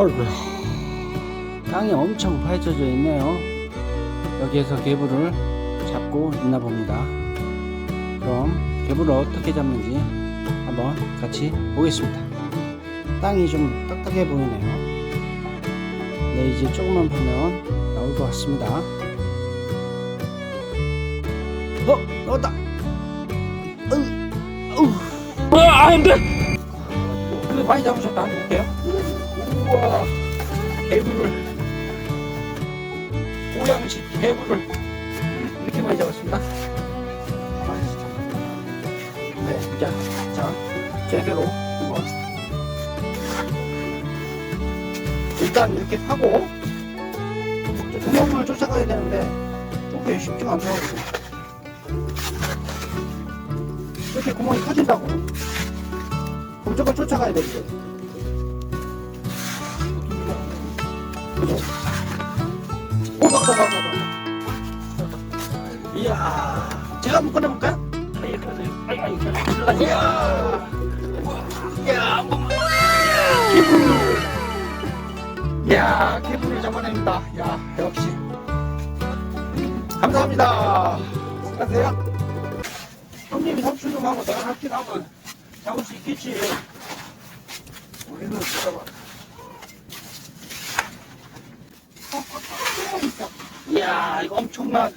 아이고야. 땅이 엄청 파헤쳐져 있네요. 여기에서 개불을 잡고 있나 봅니다. 그럼 개불을 어떻게 잡는지 한번 같이 보겠습니다. 땅이 좀 딱딱해 보이네요. 네, 이제 조금만 보면 나올 것 같습니다. 어, 나왔다. 으, 으. 아, 안 돼. 그래 많이 잡으셨다. 한번 볼게요. 우와, 개불을 고양식 개불을 이렇게 많이 잡았습니다. 네, 자, 자, 제대로 뭐, 일단 이렇게 하고 구멍을 쫓아가야 되는데 그게 쉽지가 않더라고요. 이렇게 구멍이 터진다고 무조건 쫓아가야 그죠? 이야, 제가 한번 꺼내볼까요? 이야, 개불을 잡아냅니다. 야, 역시. 감사합니다. 수고하세요. 형님이 삼촌 좀 하고 내가 할긴 하면 잡을 수 있겠지. 우리는 잡아. 이야, 이거 엄청난.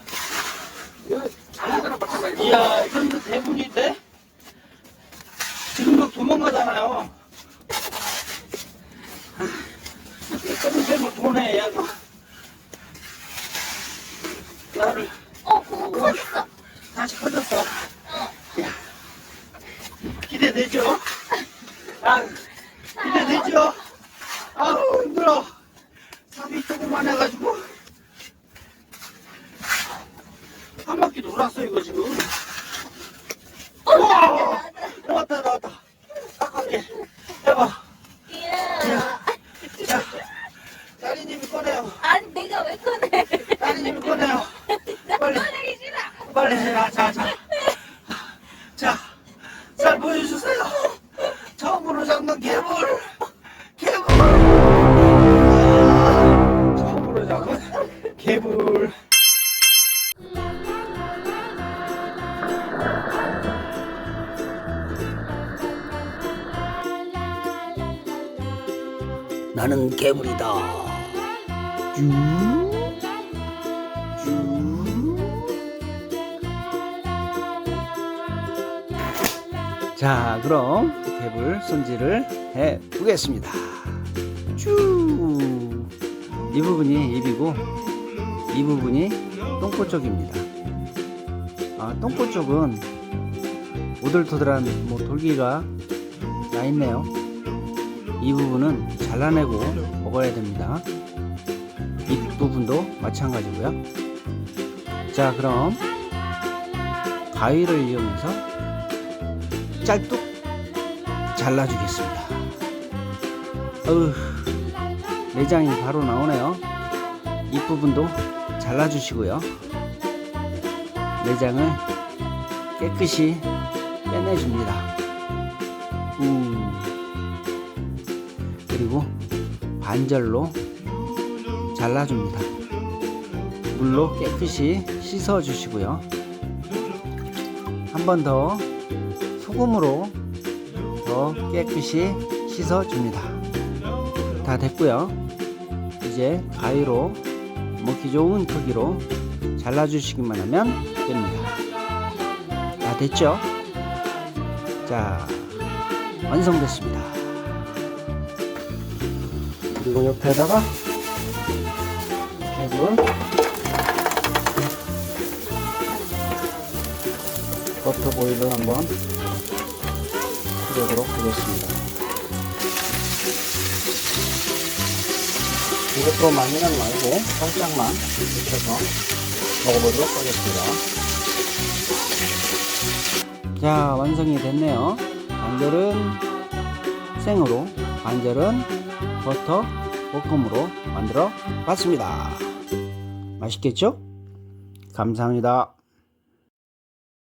이거 자기들랑 마찬가지. 이야, 이건 뭐 대분인데? 지금 막 도망가잖아요. 이거는 뭐 돈에 야, 너. 나를 어, 그거 걸렸어. 다시 걸렸어. 야, 기대되죠? 아, 기대되죠? 아우, 힘들어. 잠이 조금만 해가지고. 한 바퀴 돌았어, 이거 지금. 우와! 나왔다, 나왔다. 아깝게. 해봐. 이야. 자, 딸이님이 꺼내요. 아니, 내가 왜 꺼내? 딸이님이 꺼내요. 나 빨리. 꺼내기 싫어. 빨리 해라. 자, 자. 자, 나는 개불이다. 쭉. 쭉. 자, 그럼 개불 손질을 해 보겠습니다. 쭉. 이 부분이 입이고 이 부분이 똥꼬 쪽입니다. 아, 똥꼬 쪽은 오돌토돌한 뭐 돌기가 나 있네요. 이 부분은 잘라내고 먹어야 됩니다. 입 부분도 마찬가지고요. 자, 그럼 가위를 이용해서 짤뚝 잘라주겠습니다. 어휴, 내장이 바로 나오네요. 이 부분도 잘라주시고요. 내장을 깨끗이 빼내줍니다. 음, 반절로 잘라줍니다. 물로 깨끗이 씻어 주시고요. 한 번 더 소금으로 더 깨끗이 씻어 줍니다. 다 됐고요. 이제 가위로 먹기 좋은 크기로 잘라 주시기만 하면 됩니다. 다 됐죠? 자, 완성됐습니다. 그리고 옆에다가 개불 버터 보일을 한번 끓여보도록 하겠습니다. 이것도 많이는 말고 살짝만 익혀서 먹어보도록 하겠습니다. 자, 완성이 됐네요. 반절은 생으로, 반절은 버터 볶음으로 만들어 봤습니다. 맛있겠죠? 감사합니다.